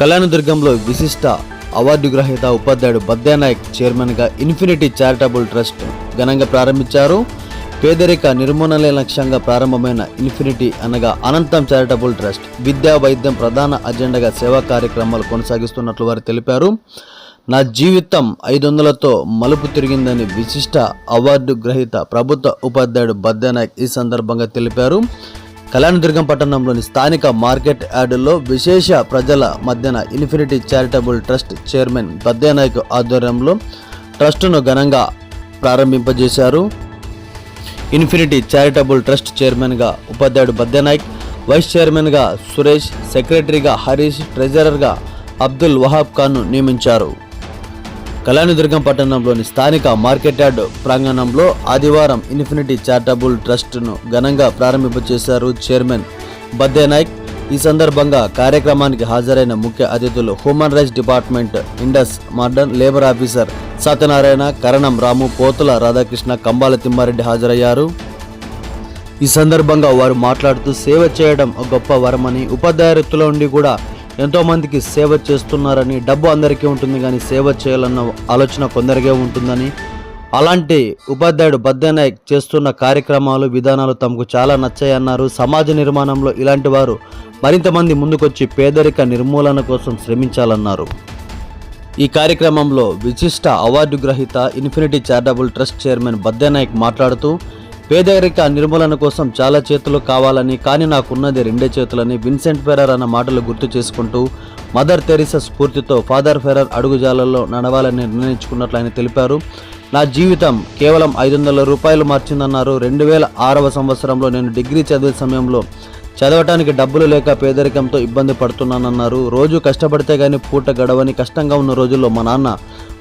కళ్యాణదుర్గంలో విశిష్ట అవార్డు గ్రహీత ఉపాధ్యాయుడు బద్యానాయక్ చైర్మన్గా ఇన్ఫినిటీ చారిటబుల్ ట్రస్ట్ ఘనంగా ప్రారంభించారు. పేదరిక నిర్మూలనే లక్ష్యంగా ప్రారంభమైన ఇన్ఫినిటీ అనగా అనంతం చారిటబుల్ ట్రస్ట్ విద్యా వైద్యం ప్రధాన అజెండాగా సేవా కార్యక్రమాలు కొనసాగిస్తున్నట్లు వారు తెలిపారు. నా జీవితం ఐదు వందలతో మలుపు తిరిగిందని విశిష్ట అవార్డు గ్రహీత ప్రభుత్వ ఉపాధ్యాయుడు బద్యానాయక్ ఈ సందర్భంగా తెలిపారు. కళ్యాణదుర్గం పట్టణంలోని స్థానిక మార్కెట్ యార్డులో విశేష ప్రజల మధ్యన infinity charitable trust chairman Baddenayak ఆధ్వర్యంలో ట్రస్టును ఘనంగా ప్రారంభింపజేశారు. ఇన్ఫినిటీ చారిటబుల్ ట్రస్ట్ చైర్మన్గా ఉపాధ్యాయుడు బద్దేనాయక్ వైస్ చైర్మన్గా సురేష్ సెక్రటరీగా హరీష్ ట్రెజరర్గా అబ్దుల్ వహాబ్ ఖాన్ను నియమించారు. కళ్యాణదుర్గం పట్టణంలోని స్థానిక మార్కెట్ యార్డ్ ప్రాంగణంలో ఆదివారం ఇన్ఫినిటీ చారిటబుల్ ట్రస్ట్ను ఘనంగా ప్రారంభింపచేశారు చైర్మన్ బద్దే నాయక్. ఈ సందర్భంగా కార్యక్రమానికి హాజరైన ముఖ్య అతిథులు human rights department Indus Martin labour officer Satyanarayana Karanam Ramu Pothula Radhakrishna Kambala Thimma Reddy హాజరయ్యారు. ఈ సందర్భంగా వారు మాట్లాడుతూ సేవ చేయడం ఒక గొప్ప వరమని ఉపాధ్యాయ వృత్తిలో ఉండి కూడా ఎంతో మందికి సేవ చేస్తున్నారని డబ్బు అందరికీ ఉంటుంది కానీ సేవ చేయాలన్న ఆలోచన కొందరికే ఉంటుందని అలాంటి ఉపాధ్యాయుడు బద్దనాయక్ చేస్తున్న కార్యక్రమాలు విధానాలు తమకు చాలా నచ్చాయన్నారు. సమాజ నిర్మాణంలో ఇలాంటి వారు మరింత మంది ముందుకొచ్చి పేదరిక నిర్మూలన కోసం శ్రమించాలన్నారు. ఈ కార్యక్రమంలో విశిష్ట అవార్డు గ్రహీత infinity charitable trust chairman Baddanayak మాట్లాడుతూ పేదరిక నిర్మూలన కోసం చాలా చేతులు కావాలని కానీ నాకున్నది రెండే చేతులని విన్సెంట్ ఫెరర్ అన్న మాటలు గుర్తు చేసుకుంటూ మదర్ తెరిసా స్ఫూర్తితో ఫాదర్ ఫెరర్ అడుగుజాలలో నడవాలని నిర్ణయించుకున్నట్లు ఆయన తెలిపారు. నా జీవితం కేవలం ఐదు వందల రూపాయలు మార్చిందన్నారు. రెండు వేల ఆరవ సంవత్సరంలో నేను డిగ్రీ చదివే సమయంలో చదవటానికి డబ్బులు లేక పేదరికంతో ఇబ్బంది పడుతున్నానన్నారు. రోజు కష్టపడితే కానీ పూట గడవని కష్టంగా ఉన్న రోజుల్లో మా నాన్న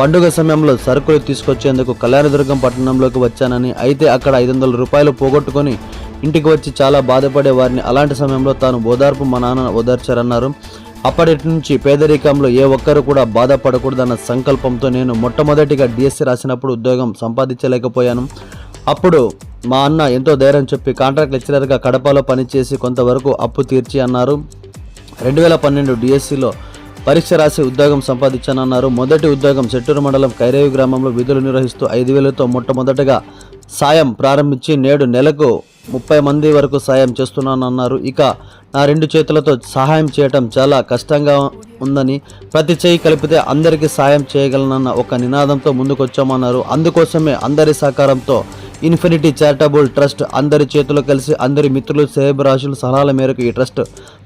పండుగ సమయంలో సరుకులు తీసుకొచ్చేందుకు కళ్యాణదుర్గం పట్టణంలోకి వచ్చానని అయితే అక్కడ ఐదు వందల రూపాయలు పోగొట్టుకొని ఇంటికి వచ్చి చాలా బాధపడే వారిని అలాంటి సమయంలో తాను ఓదార్పు మా నాన్న ఓదార్చారన్నారు. అప్పటి నుంచి పేదరికంలో ఏ ఒక్కరు కూడా బాధపడకూడదన్న సంకల్పంతో నేను మొట్టమొదటిగా డిఎస్సి రాసినప్పుడు ఉద్యోగం సంపాదించలేకపోయాను. అప్పుడు మా అన్న ఎంతో ధైర్యం చెప్పి కాంట్రాక్ట్ లెక్చరర్గా కడపలో పనిచేసి కొంతవరకు అప్పు తీర్చి అన్నారు. రెండు వేల పన్నెండు డిఎస్సిలో పరీక్ష రాసి ఉద్యోగం సంపాదించానన్నారు. మొదటి ఉద్యోగం చెట్టూరు మండలం కైరేవి గ్రామంలో విధులు నిర్వహిస్తూ ఐదు వేలతో మొట్టమొదటగా సాయం ప్రారంభించి నేడు నెలకు ముప్పై మంది వరకు సాయం చేస్తున్నానన్నారు. ఇక నా రెండు చేతులతో సహాయం చేయటం చాలా కష్టంగా ఉందని ప్రతి చేయి కలిపితే అందరికీ సాయం చేయగలనన్న ఒక నినాదంతో ముందుకొచ్చామన్నారు. అందుకోసమే అందరి సహకారంతో ఇన్ఫినిటీ చారిటబుల్ ట్రస్ట్ అందరి చేతులు కలిసి అందరి మిత్రులు సేవరాశుల సలహాల మేరకు ఈ ట్రస్ట్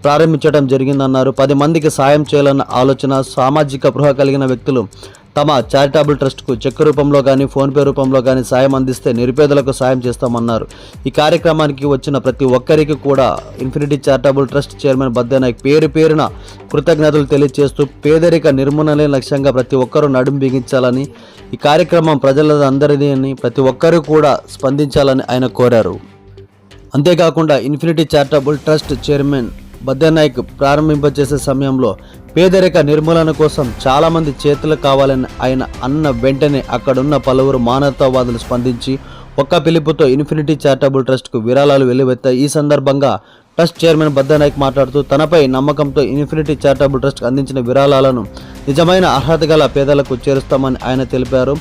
ప్రారంభించడం జరిగిందన్నారు. పది మందికి సాయం చేయాలన్న ఆలోచన సామాజిక పృహ కలిగిన వ్యక్తులు తమ చారిటబుల్ ట్రస్ట్కు చెక్ రూపంలో కానీ ఫోన్పే రూపంలో కానీ సాయం అందిస్తే నిరుపేదలకు సాయం చేస్తామన్నారు. ఈ కార్యక్రమానికి వచ్చిన ప్రతి ఒక్కరికి కూడా infinity charitable trust chairman Baddanayak పేరు పేరున కృతజ్ఞతలు తెలియజేస్తూ పేదరిక నిర్మూలనే లక్ష్యంగా ప్రతి ఒక్కరూ నడుం బిగించాలని ఈ కార్యక్రమం ప్రజలందరిది అని ప్రతి ఒక్కరూ కూడా స్పందించాలని ఆయన కోరారు. అంతేకాకుండా infinity charitable trust chairman Baddanayak ప్రారంభింపజేసే సమయంలో పేదరిక నిర్మూలన కోసం చాలామంది చేతులు కావాలని ఆయన అన్న వెంటనే అక్కడున్న పలువురు మానవతావాదులు స్పందించి ఒక్క పిలుపుతో ఇన్ఫినిటీ చారిటబుల్ ట్రస్ట్కు విరాళాలు వెల్లువెత్తాయి ఈ సందర్భంగా ట్రస్ట్ చైర్మన్ బద్దనాయక్ మాట్లాడుతూ తనపై నమ్మకంతో ఇన్ఫినిటీ చారిటబుల్ ట్రస్ట్ అందించిన విరాళాలను నిజమైన అర్హత గల పేదలకు చేరుస్తామని ఆయన తెలిపారు.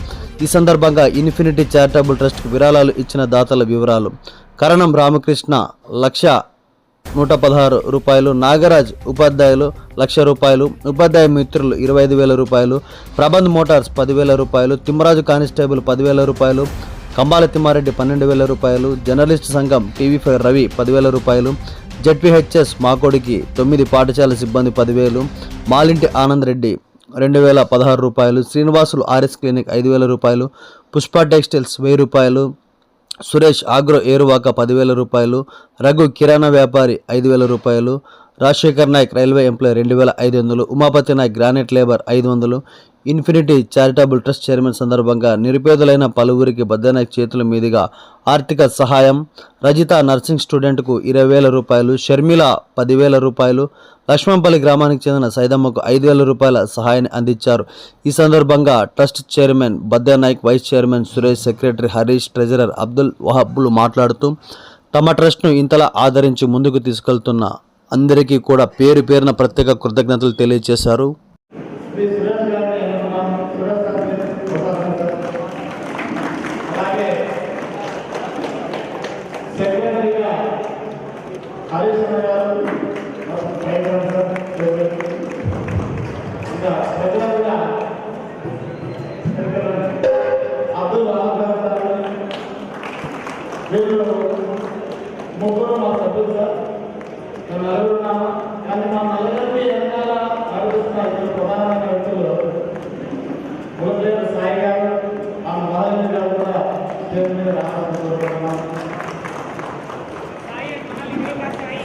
ఈ సందర్భంగా ఇన్ఫినిటీ చారిటబుల్ ట్రస్ట్కు విరాళాలు ఇచ్చిన దాతల వివరాలు. కరణం రామకృష్ణ లక్ష నూట పదహారు రూపాయలు. నాగరాజ్ ఉపాధ్యాయులు లక్ష రూపాయలు. ఉపాధ్యాయ మిత్రులు ఇరవై ఐదు వేల రూపాయలు. ప్రబంధ్ మోటార్స్ పదివేల రూపాయలు. తిమ్మరాజు కానిస్టేబుల్ పదివేల రూపాయలు. కంబాల తిమ్మారెడ్డి పన్నెండు వేల రూపాయలు. జర్నలిస్ట్ సంఘం టీవీ ఫైవ్ రవి పదివేల రూపాయలు. జడ్పీహెచ్ఎస్ మాకోడికి తొమ్మిది పాఠశాల సిబ్బంది పదివేలు. మాలింటి ఆనంద్ రెడ్డి రెండు వేల పదహారు రూపాయలు. శ్రీనివాసులు ఆర్ఎస్ క్లినిక్ ఐదు వేల రూపాయలు. పుష్ప టెక్స్టైల్స్ వెయ్యి రూపాయలు. సురేష్ ఆగ్రో ఏరువాక పదివేల రూపాయలు రఘు కిరాణా వ్యాపారి ఐదు వేల రూపాయలు రాజశేఖర్ నాయక్ రైల్వే ఎంప్లాయ్ రెండు వేల ఐదు వందలు ఉమాపతి నాయక్ గ్రానైట్ లేబర్ ఐదు వందలు ఇన్ఫినిటీ చారిటబుల్ ట్రస్ట్ చైర్మన్ సందర్భంగా నిరుపేదలైన పలువురికి బద్దనాయక్ చేతుల మీదుగా ఆర్థిక సహాయం రజిత నర్సింగ్ స్టూడెంట్కు ఇరవై వేల రూపాయలు షర్మిల పదివేల రూపాయలు లక్ష్మంపల్లి గ్రామానికి చెందిన సైదమ్మకు ఐదు వేల రూపాయల సహాయాన్ని అందించారు. ఈ సందర్భంగా trust chairman Baddanayak vice chairman Suresh secretary Harish treasurer Abdul వహబ్బులు మాట్లాడుతూ తమ ట్రస్ట్ను ఇంతలా ఆదరించి ముందుకు తీసుకెళ్తున్న అందరికీ కూడా పేరు పేరున ప్రత్యేక కృతజ్ఞతలు తెలియజేశారు.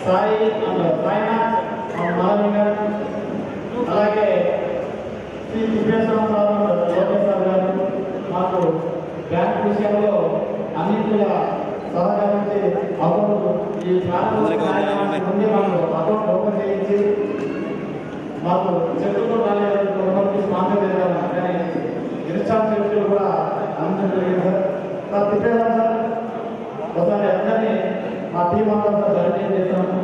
సాయి అండ్ సాయినాథ్ ఆ మహారాజు గారు అలాగే శ్రీ తిప్పేశ్వరరావు లోకేశ్వర్ గారు మాకు బ్యాంక్ విషయంలో అన్నింటిగా సహకరించి అకౌంట్ ఈ ప్రారంభ మాకు అకౌంట్ ఓపెన్ చేయించి మాకు చెట్టుతో రాలేదు స్పాన్సర్ చేయాలి కానీ ఇన్స్టాల్ చెట్లు కూడా అందించడం జరిగింది సార్ సార్ తిప్పేదాం సార్ మా టీం అంతా పరిచయం చేస్తాము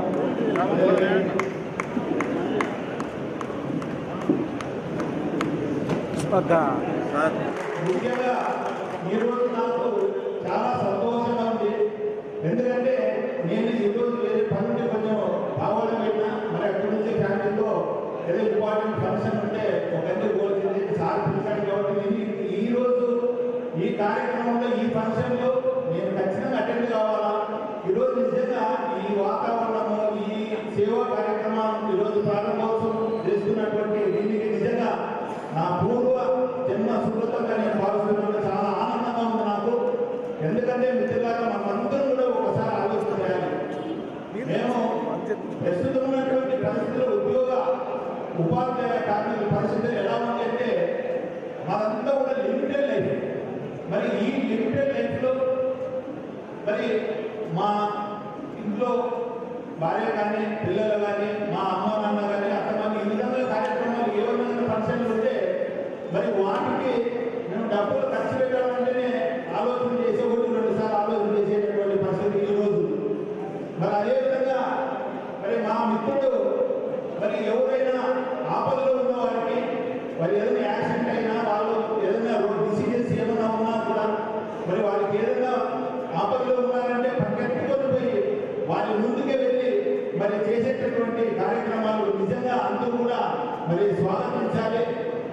ముఖ్యంగా ఈరోజు నాకు చాలా సంతోషంగా ఉంది ఎందుకంటే నేను వేరే పని ఉంటే కొంచెం బాగోడం అయినా మరి అక్కడి నుంచి ఫ్యామిలీతో ఏదో ఇంపార్టెంట్ ఫంక్షన్ ఉంటే ఒక గంట పోల్చింది సార్ పిలిచాడు కాబట్టి నేను ఈ- ఈ రోజు ఈ కార్యక్రమంలో ఈ ఫంక్షన్లో నేను ఖచ్చితంగా అటెండ్ కావాలా. ఈరోజు ప్రారంభోత్సవం చేసుకున్నటువంటి దీనికి నిజంగా నా పూర్వ జన్మ సుకృతంగా నేను భావిస్తున్నాను చాలా ఆనందంగా ఉంది నాకు. ఎందుకంటే మిత్రులారా మనమందరం కూడా ఒకసారి ఆలోచన చేయాలి మేము ప్రస్తుతం ఉన్నటువంటి పరిస్థితుల్లో ఉద్యోగ ఉపాధ్యాయ కార్మికుల పరిస్థితులు ఎలా ఉందంటే మనంతా కూడా లిమిటెడ్ లైఫ్ మరి ఈ లిమిటెడ్ లైఫ్లో మరి మా ఇంట్లో భార్య కానీ పిల్లలు కానీ మా అమ్మ నాన్న కానీ అత్తమ్మ ఈ విధంగా కార్యక్రమాలు ఏ విధంగా ఫంక్షన్లు ఉంటే మరి వాటికి మేము డబ్బులు ఖర్చు పెట్టాలంటేనే ఆలోచన చేసే ఒకటి రెండు సార్లు ఆలోచన చేసేటటువంటి పరిస్థితి ఈ రోజు మరి అదేవిధంగా మరి మా మిత్రుడు మరి ఎవరైనా ఆపదలో ఉన్న వారికి మరి ఏదైనా యాక్సిడెంట్ అయినా వాళ్ళు ఏదైనా డిసీజెస్ ఏమైనా ఉన్నా కూడా మరి వాళ్ళకి ఏదైనా ఆపదలో ఉన్నారంటే పరిగెత్తుకొని పోయి వాళ్ళ ముందుకే వెళ్ళి మరి చేసేటటువంటి కార్యక్రమాలు నిజంగా అందరూ కూడా మరి స్వాగతించాలి.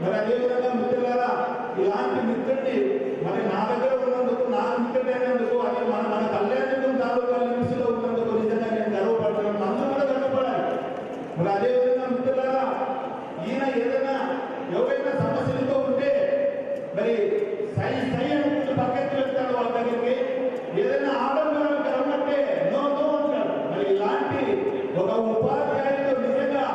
మరి అదేవిధంగా మిత్రులారా ఇలాంటి మిత్రుడిని మరి నా దగ్గర ఉన్నందుకు నా మిత్రుడైనందుకు అది మన మన తల్లి తాలూకా లిమిట్స్లో ఉన్నందుకు నిజంగా నేను గర్వపడుతున్నాను అందరూ కూడా గర్వపడాలి మరి అదేవిధంగా మిత్రులారా ఈయన ఏదైనా ఎవరైనా సమస్యలతో ఉంటే మరి సై సై అనుకుంటూ పక్కకి వెళ్తాడు వాళ్ళ దగ్గరికి ఏదైనా ఆడంబరం కలమంటే నో నో అంటాడు మరి ఇలాంటి ఒక ఉపాధ్యాయుడితో నిజంగా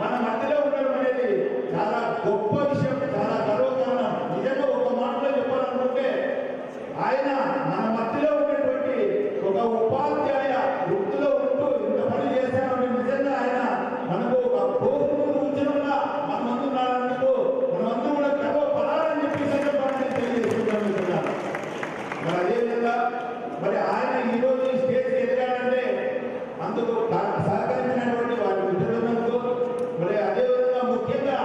మన మధ్యలో ఉండడం అనేది చాలా గొప్ప విషయం చాలా గర్వకారణం నిజంగా ఒక మాటలో చెప్పాలనుకుంటే ఆయన మన మధ్యలో ఉన్నటువంటి ఒక ఉపాధ్యాయ వృత్తిలో ఉంటూ ఇంత పని చేశామని నిజంగా ఆయన మనకు ఒక కోరుకు ఉద్యమంగా మన ముందు ఉన్నాడన్నందుకు మనమందరం కూడా గర్వపడాలని చెప్పి ఈ సందర్భాన్ని తెలియజేస్తున్నాను మిత్రులారా. మరి అదేవిధంగా మరి ఆయన ఈ రోజు ఈ స్టేజ్ ఎదగాలంటే అందుకు కా- సహకరించినటువంటి వారి మిత్రులందరూ మరి అదేవిధంగా ముఖ్యంగా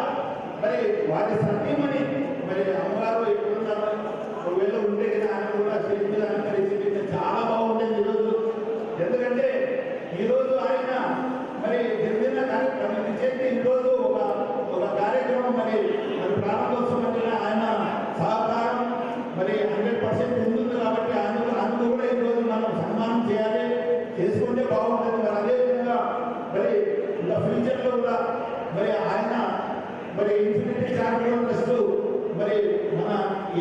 మరి వారి సతీమణి మరి అమ్మగారు ఎక్కడున్నారు ఒకవేళ ఉంటే కదా ఆయన కూడా స్టేజ్ మీద అలంకరించి చాలా బాగుండేది ఈరోజు ఎందుకంటే ఈరోజు ఆయన మరి జరిగిన కార్యక్రమం చేసి ఈరోజు ఒక ఒక కార్యక్రమం మరి మరి ప్రారంభోత్సవం అంటే ఆయన సహకారం మరి హండ్రెడ్ పర్సెంట్ ఉంటుంది కాబట్టి అందుకు అందుకు కూడా ఈరోజు మనం సన్మానం చేయాలి చేసుకుంటే బాగుంటుంది మరి అదేవిధంగా మరి ఇంకా ఫ్యూచర్లో కూడా మరి ఆయన మరి ఇన్ఫినిటీ చారిటబుల్ ట్రస్ట్ మరి మన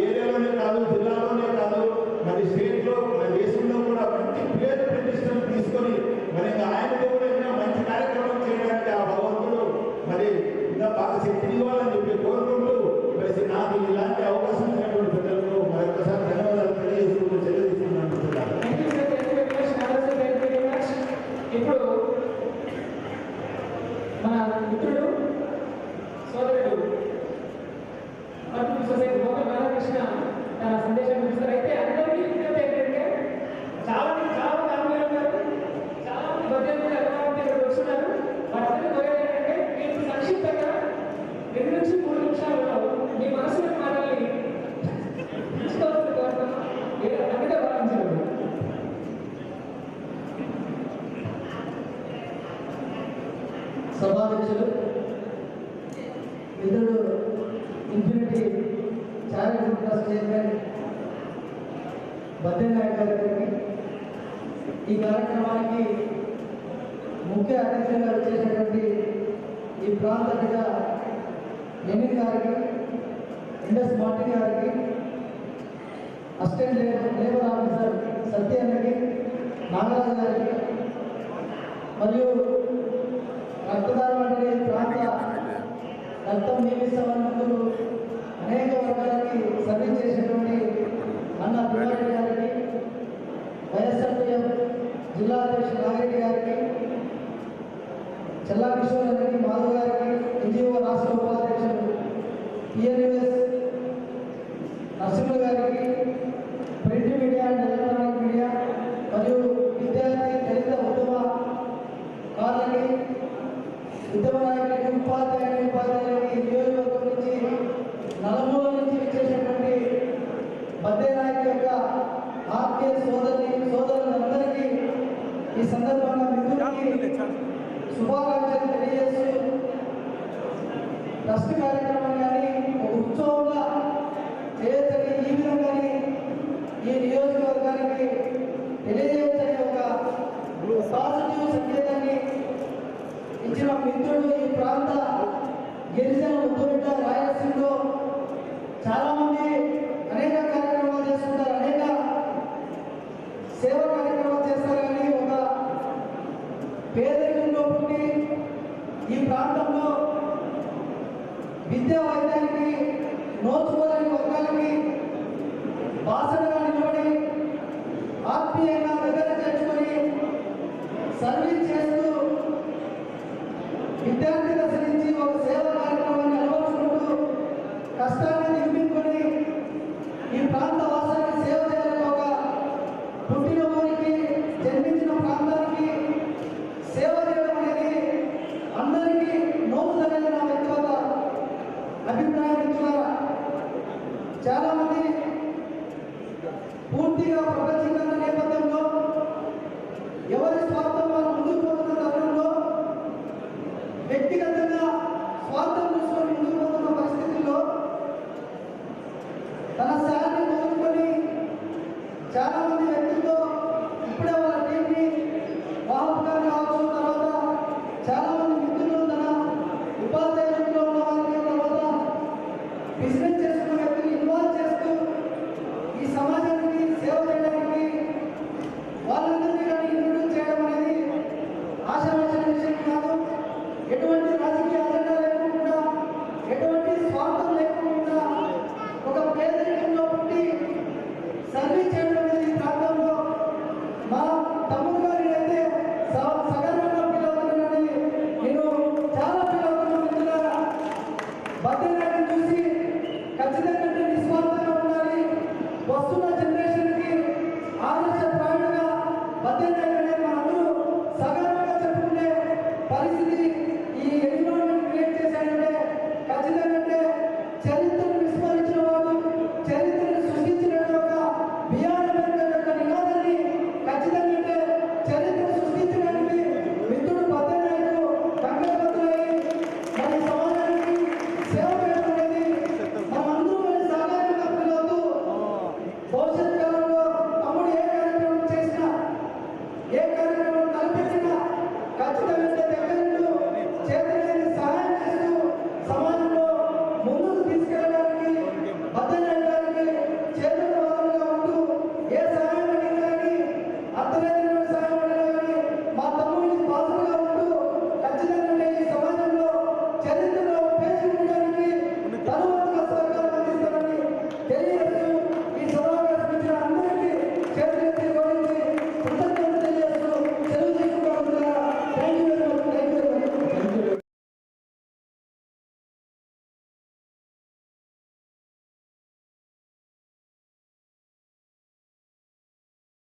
ఏరియాలోనే కాదు జిల్లాలోనే కాదు మరి స్టేట్లో మన దేశంలో కూడా మంచి పేరు ప్రతిష్టలు తీసుకొని మరి ఇంకా ఆయనకు కూడా ఇంకా మంచి కార్యక్రమం చేయడానికి ఆ భగవంతుడు మరి ఇంకా బాగా శక్తిని ఇవ్వాలని చెప్పి కోరుకుంటూ మరి నాకు ఇలాంటి అవకాశం ఇచ్చినటువంటి పెద్దలకు మరొకసారి ధన్యవాదాలు తెలియజేసుకుంటూ తెలియజేస్తున్నాను మిత్రులారా. Thank you sir thank you very much Narayana sir thank you very much ఇప్పుడు మన మిత్రుడు సోదరుడు మల్టిపుల్ సొసైటీ మోహన్ రాధాకృష్ణ తన సందేశాన్ని ఇస్తారు అయితే అందరికీ విజ్ఞప్తి ఏంటంటే చాలా మంది చాలా మంది ఆత్మీయులు ఉన్నారు చాలా మంది భద్రత సభాధ్యక్షులు మిత్రుడు infinity charitable trust chairman Baddanayak గారికి ఈ కార్యక్రమానికి ముఖ్య అతిథులుగా వచ్చేసినటువంటి ఈ ప్రాంత బిడ్డ లెనిన్ గారికి ఇండస్ మార్టిన్ గారికి అసిస్టెంట్ లేబర్ లేబర్ ఆఫీసర్ సత్యానికి నాగరాజు గారికి మరియు రక్తదానం అంటే ప్రాంత రక్తం అనేక వర్గాలకి సర్వీస్ చేసినటువంటి అన్న పిల్లారెడ్డి గారికి వైఎస్ఆర్పీఎఫ్ జిల్లా అధ్యక్షుడు నాగిరెడ్డి గారికి చెల్లా కిషోర్ గారికి మాధవ్ గారికి ఎన్జిఓ రాష్ట్ర ఉపాధ్యక్షుడు పిఎన్ఎస్ చాలా మంది పూర్తిగా ప్రపంచ